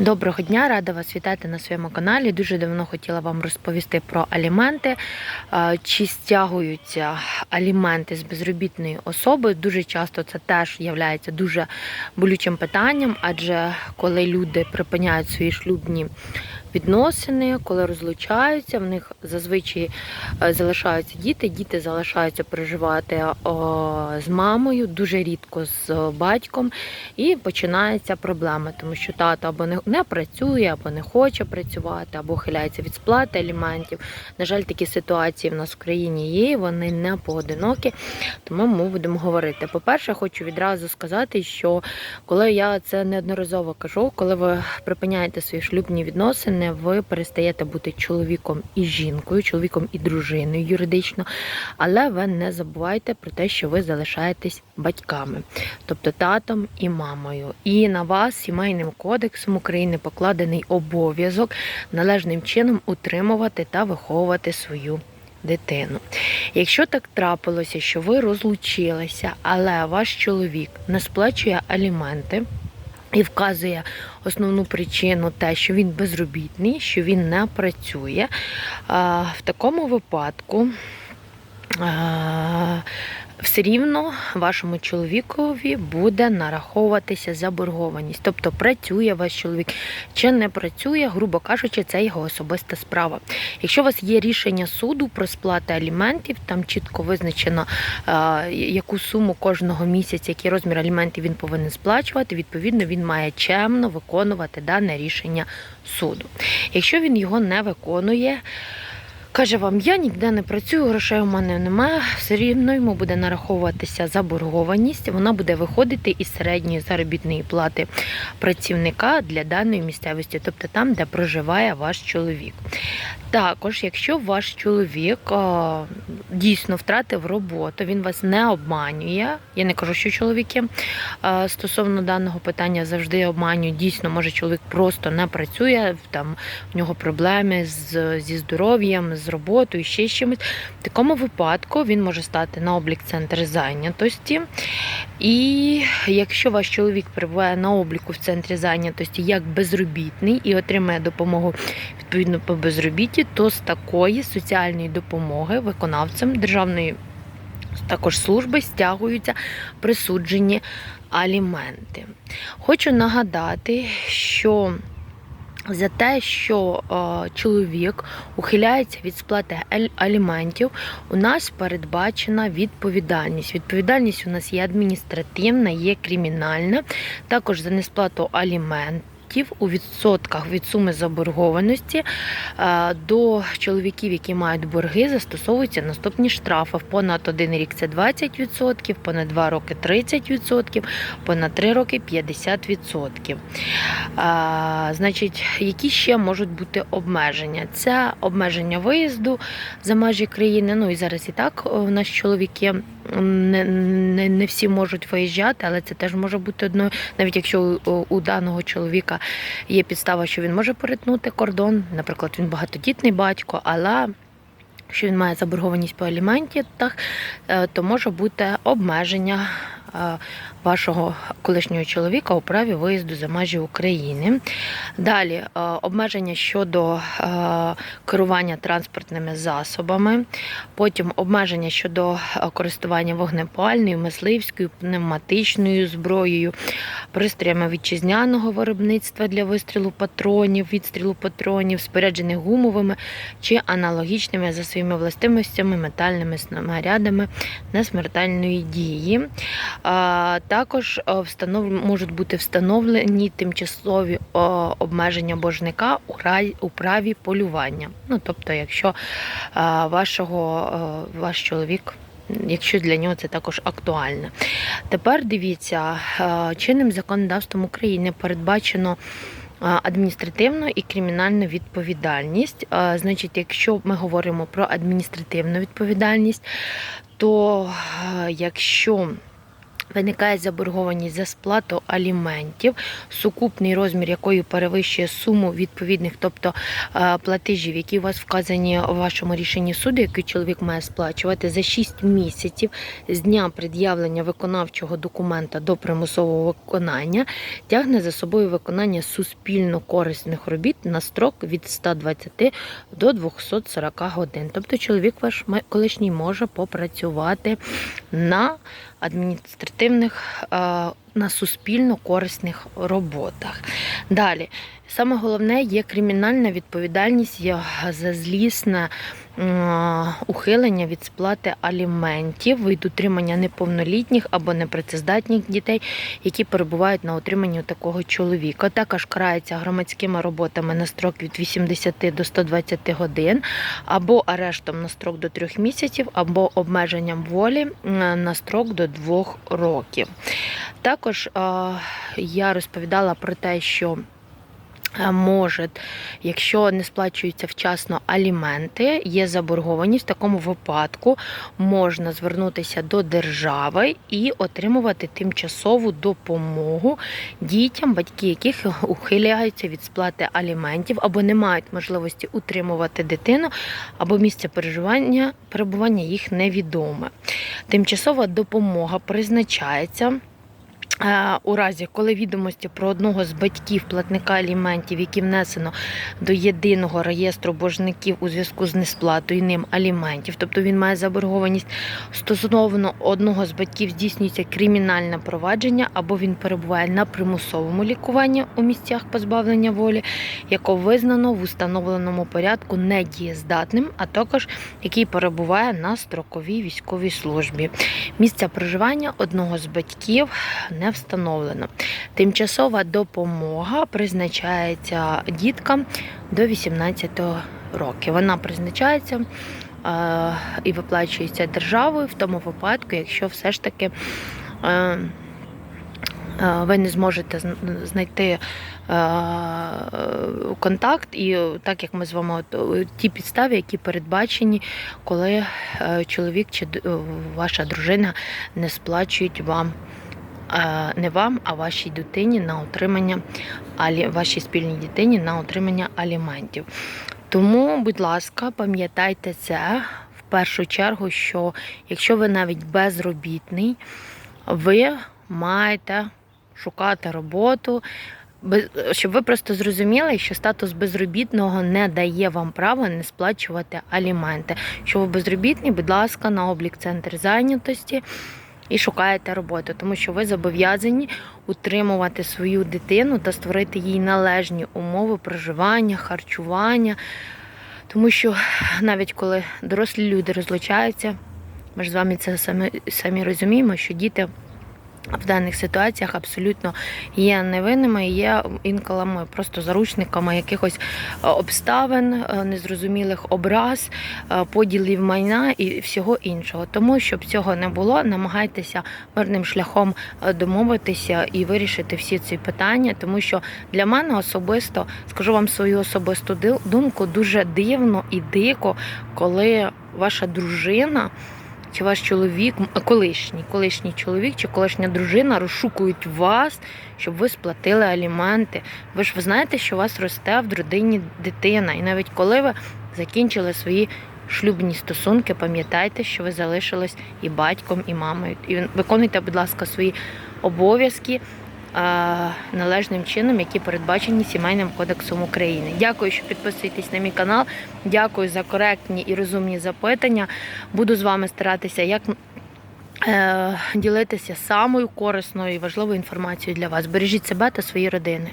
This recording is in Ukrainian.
Доброго дня, рада вас вітати на своєму каналі. Дуже давно хотіла вам розповісти про аліменти. Чи стягуються аліменти з безробітної особи? Дуже часто це теж є дуже болючим питанням, адже коли люди припиняють свої шлюбні відносини, коли розлучаються, в них зазвичай е, залишаються діти. Діти залишаються проживати з мамою, дуже рідко з батьком, і починається проблема, тому що тато або не працює, або не хоче працювати, або хиляється від сплати аліментів. На жаль, такі ситуації в нас в країні є, вони не поодинокі, тому ми будемо говорити. По-перше, хочу відразу сказати, що коли я це неодноразово кажу, коли ви припиняєте свої шлюбні відносини, ви перестаєте бути чоловіком і жінкою, чоловіком і дружиною юридично, але ви не забувайте про те, що ви залишаєтесь батьками, тобто татом і мамою. І на вас сімейним кодексом України покладений обов'язок належним чином утримувати та виховувати свою. Дитину. Якщо так трапилося, що ви розлучилися, але ваш чоловік не сплачує аліменти і вказує основну причину те, що він безробітний, що він не працює, в такому випадку все рівно вашому чоловікові буде нараховуватися заборгованість. Тобто працює ваш чоловік чи не працює, грубо кажучи, це його особиста справа. Якщо у вас є рішення суду про сплату аліментів, там чітко визначено, яку суму кожного місяця, який розмір аліментів він повинен сплачувати, відповідно, він має чемно виконувати дане рішення суду. Якщо він його не виконує, Каже вам, я ніде не працюю, грошей у мене немає. Все рівно йому буде нараховуватися заборгованість. Вона буде виходити із середньої заробітної плати працівника для даної місцевості, тобто там, де проживає ваш чоловік. Також, якщо ваш чоловік а, дійсно втратив роботу, він вас не обманює. Я не кажу, що чоловіки а, стосовно даного питання завжди обманюють. Дійсно, може чоловік просто не працює, там в нього проблеми з, зі здоров'ям, з роботою, ще з чимось. В такому випадку він може стати на облік центр зайнятості. І якщо ваш чоловік перебуває на обліку в центрі зайнятості як безробітний і отримає допомогу відповідно по безробітті, то з такої соціальної допомоги виконавцем державної також служби стягуються присуджені аліменти. Хочу нагадати, що за те, що е, чоловік ухиляється від сплати аліментів, у нас передбачена відповідальність. Відповідальність у нас є адміністративна, є кримінальна. Також за несплату аліментів у відсотках від суми заборгованості е, до чоловіків, які мають борги, застосовуються наступні штрафи. Понад один рік це 20%, понад 2 роки 30%, понад 3 роки 50%. А, значить, які ще можуть бути обмеження? Це обмеження виїзду за межі країни. Ну і зараз і так о, в нас чоловіки не, не, не всі можуть виїжджати, але це теж може бути одною, навіть якщо у, у даного чоловіка є підстава, що він може перетнути кордон. Наприклад, він багатодітний батько, але що він має заборгованість по аліментах, е, то може бути обмеження вашого колишнього чоловіка у праві виїзду за межі України. Далі е, обмеження щодо е, керування транспортними засобами, потім обмеження щодо е, користування вогнепальною, мисливською, пневматичною зброєю, пристроями вітчизняного виробництва для вистрілу патронів, відстрілу патронів, споряджених гумовими чи аналогічними за своїми властивостями метальними снарядами несмертельної дії. Також е, можуть бути встановлені тимчасові обмеження боржника у ра- у праві полювання. Ну, тобто, якщо е, вашого, е, ваш чоловік. Якщо для нього це також актуально. Тепер дивіться, чинним законодавством України передбачено адміністративну і кримінальну відповідальність. Значить, якщо ми говоримо про адміністративну відповідальність, то якщо Виникає заборгованість за сплату аліментів, сукупний розмір якої перевищує суму відповідних, тобто е, платежів, які у вас вказані у вашому рішенні суду, який чоловік має сплачувати за 6 місяців з дня пред'явлення виконавчого документа до примусового виконання, тягне за собою виконання суспільно корисних робіт на строк від 120 до 240 годин. Тобто чоловік ваш колишній може попрацювати на адміністративних, е, на суспільно корисних роботах. Далі, саме головне є кримінальна відповідальність за злісне ухилення від сплати аліментів від утримання неповнолітніх або непрацездатних дітей, які перебувають на утриманні такого чоловіка. Також карається громадськими роботами на строк від 80 до 120 годин, або арештом на строк до 3 місяців, або обмеженням волі е, на строк до 2 років. Також е, я розповідала про те, що е, може, якщо не сплачуються вчасно аліменти, є заборгованість, в такому випадку можна звернутися до держави і отримувати тимчасову допомогу дітям, батьки яких ухиляються від сплати аліментів або не мають можливості утримувати дитину, або місце переживання перебування їх невідоме. Тимчасова допомога призначається. Е, У разі, коли відомості про одного з батьків платника аліментів, які внесено до єдиного реєстру боржників у зв'язку з несплатою ним аліментів, тобто він має заборгованість стосовно одного з батьків здійснюється кримінальне провадження, або він перебуває на примусовому лікуванні у місцях позбавлення волі, яко визнано в установленому порядку недієздатним, а також який перебуває на строковій військовій службі. Місце проживання одного з батьків не встановлено. Тимчасова допомога призначається діткам до 18 років. Вона призначається е, і виплачується державою в тому випадку, якщо все ж таки. е, е, Ви не зможете знайти контакт, і так як ми з вами ті підстави, які передбачені, коли чоловік чи ваша дружина не сплачують вам не вам, а вашій дитині на отримання вашій спільній дитині на отримання аліментів. Тому, будь ласка, пам'ятайте це в першу чергу, що якщо ви навіть безробітний, ви маєте шукати роботу. Щоб ви просто зрозуміли, що статус безробітного не дає вам права не сплачувати аліменти. Що ви безробітний, будь ласка, на облік центр зайнятості і шукаєте роботу, тому що ви зобов'язані утримувати свою дитину та створити їй належні умови проживання, харчування. Тому що навіть коли дорослі люди розлучаються, ми ж з вами це самі, самі розуміємо, що діти в даних ситуаціях абсолютно є невинними, є інколи просто заручниками якихось е, обставин, е, незрозумілих образ, е, поділів майна і всього іншого. Тому щоб цього не було, намагайтеся мирним шляхом домовитися і вирішити всі ці питання, тому що для мене особисто скажу вам свою особисту думку, дуже дивно і дико, коли ваша дружина. Чи ваш чоловік, колишній, колишній чоловік чи колишня дружина розшукують вас, щоб ви сплатили аліменти. Ви ж ви знаєте, що у вас росте в родині дитина. І навіть коли ви закінчили свої шлюбні стосунки, пам'ятайте, що ви залишились і батьком, і мамою. І виконуйте, будь ласка, свої обов'язки належним чином, які передбачені сімейним кодексом України. Дякую, що підписуєтесь на мій канал. Дякую за коректні і розумні запитання. Буду з вами старатися як е, ділитися самою корисною і важливою інформацією для вас. Бережіть себе та свої родини.